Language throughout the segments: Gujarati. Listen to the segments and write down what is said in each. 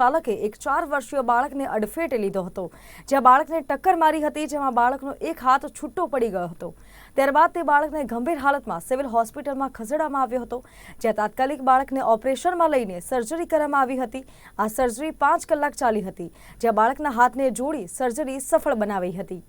ચાલકે એક ચાર વર્ષીય બાળકને અડફેટે લીધો હતો. જ્યાં બાળકને ટક્કર મારી હતી, જેમાં બાળકનો એક હાથ છૂટો પડી ગયો હતો. ત્યારબાદ તે બાળકને ગંભીર હાલતમાં સિવિલ હોસ્પિટલમાં ખસેડવામાં આવ્યો હતો, જ્યાં તાત્કાલિક બાળકને ઓપરેશનમાં લઈને સર્જરી કરવામાં આવી હતી. આ સર્જરી પાંચ કલાક ચાલી હતી, જ્યાં બાળકના હાથને જોડી સર્જરી સફળ બનાવી હતી.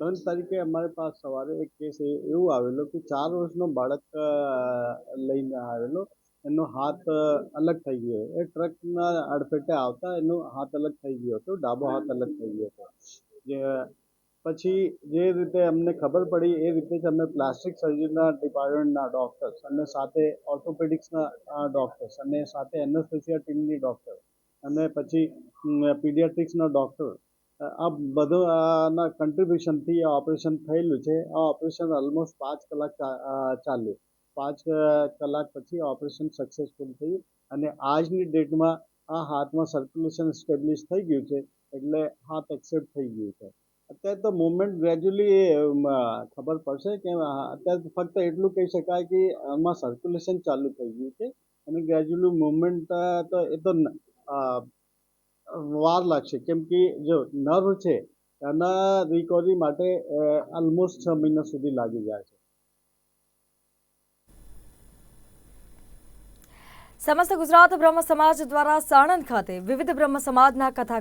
ત્રણ તારીખે અમારી પાસે સવારે એક કેસ એવું આવેલો કે ચાર વર્ષનો બાળક લઈને આવેલો. એનો હાથ અલગ થઈ ગયો. એ ટ્રકના અડફેટે આવતા એનો હાથ અલગ થઈ ગયો હતો, ડાબો હાથ અલગ થઈ ગયો હતો. જે, પછી જે રીતે અમને ખબર પડી, એ રીતે જ અમે પ્લાસ્ટિક સર્જરીના ડિપાર્ટમેન્ટના ડૉક્ટર્સ અને સાથે ઓર્થોપેડિક્સના ડૉક્ટર્સ અને સાથે એનેસ્થેસિયા ટીમની ડૉક્ટર અને પછી પીડિયાટ્રિક્સના ડૉક્ટર આ બધો આના કન્ટ્રીબ્યુશનથી આ ઓપરેશન થયેલું છે. આ ઓપરેશન ઓલમોસ્ટ પાંચ કલાક ચાલ્યું. પાંચ કલાક પછી ઓપરેશન સક્સેસફુલ થયું અને આજની ડેટમાં આ હાથમાં સર્ક્યુલેશન સ્ટેબ્લિશ થઈ ગયું છે એટલે હાથ એક્સેપ્ટ થઈ ગયું છે. અત્યારે તો મુવમેન્ટ ગ્રેજ્યુઅલી ખબર પડશે કે અત્યારે ફક્ત એટલું કહી શકાય કે આમાં સર્ક્યુલેશન ચાલુ થઈ ગયું છે અને ગ્રેજ્યુઅલી મુવમેન્ટ તો એ તો વાર લાગશે. કેમ કે જો નર્વ છે, એના રિકવરી માટે ઓલમોસ્ટ છ મહિના સુધી લાગી જાય છે. સમસ્ત ગુજરાત બ્રહ્મ સમાજ દ્વારા સાણંદ ખાતે વિવિધ બ્રહ્મ સમાજના કથા